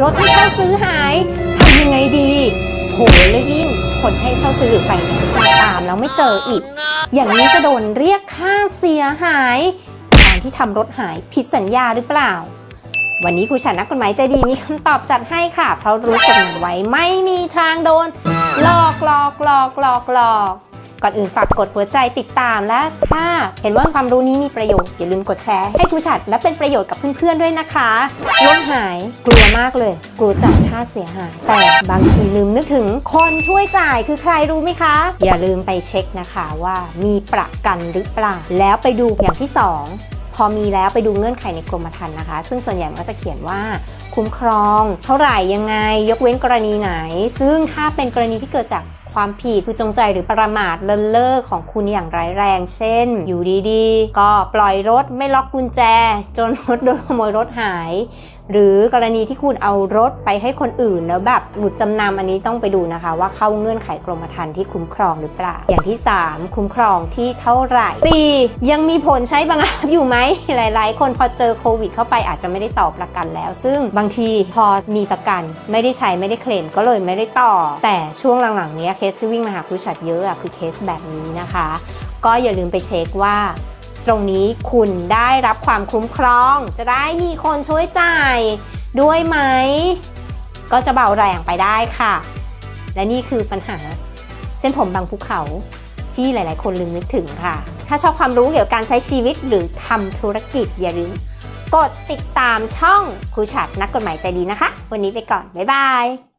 รถที่เช่าซื้อหายทำยังไงดีโหแล้วยิ่งคนให้เช่าซื้อหรือไฟแนมาตามแล้วไม่เจออีก อย่างนี้จะโดนเรียกค่าเสียหายจากการที่ทำรถหายผิดสัญญาหรือเปล่า วันนี้ครูฉันนักกฎหมายใจดีมีคำตอบจัดให้ค่ะ เพราะรู้กฎหมายไว้ไม่มีทางโดนหลอกหลอกหลอกหลอกหลอก ก่อนอื่นฝากกดหัวใจติดตามและถ้าเห็นว่าความรู้นี้มีประโยชน์อย่าลืมกดแชร์ให้ครูฉัดและเป็นประโยชน์กับเพื่อนๆด้วยนะคะรถหายกลัวมากเลย กลัวจ่ายค่าเสียหาย แต่บางทีลืมนึกถึง คนช่วยจ่ายคือใครรู้ไหมคะ อย่าลืมไปเช็คนะคะว่ามีประกันหรือเปล่าแล้วไปดูอย่างที่สองพอมีแล้วไปดูเงื่อนไขในกรมธรรม์นะคะ ซึ่งส่วนใหญ่มันก็จะเขียนว่า คุ้มครอง เท่าไหร่ยังไง ยกเว้นกรณีไหน ซึ่งถ้าเป็นกรณีที่เกิดจาก ความผิดคือจงใจหรือประมาทเลินเล่อของคุณอย่างร้ายแรง เช่น อยู่ดีๆ ก็ปล่อยรถไม่ล็อกกุญแจ จนรถโดนขโมยรถหาย หรือกรณีที่คุณเอารถไปให้คนอื่นแล้วแบบหลุดจำนำอันนี้ต้องไปดูนะคะ ว่าเข้าเงื่อนไขกรมธรรม์ที่คุ้มครองหรือเปล่า อย่างที่ 3 คุ้มครองที่เท่าไหร่ 4. ยังมีผลใช้บังคับอยู่ไหมหลาย ๆ คนพอเจอโควิดเข้าไปอาจจะไม่ได้ต่อประกันแล้ว ซึ่งบางทีพอมีประกัน ไม่ได้ใช้ไม่ได้เคลมก็เลยไม่ได้ต่อ แต่ช่วงหลังๆเนี้ยเคสที่วิ่งมาหาครูชัดเยอะอะคือเคสแบบนี้นะคะ ก็อย่าลืมไปเช็คว่า ตรงนี้คุณได้รับความคุ้มครอง จะได้มีคนช่วยจ่ายด้วยไหม ก็จะเบาแรงไปได้ค่ะ และนี่คือปัญหาเส้นผมบางภูเขาที่หลาย ๆ คนลืมนึกถึงค่ะ ถ้าชอบความรู้เกี่ยวกับการใช้ชีวิตหรือทำธุรกิจอย่าลืมกดติดตามช่องครูฉัดนักกฎหมายใจดีนะคะ วันนี้ไปก่อน บ๊ายบาย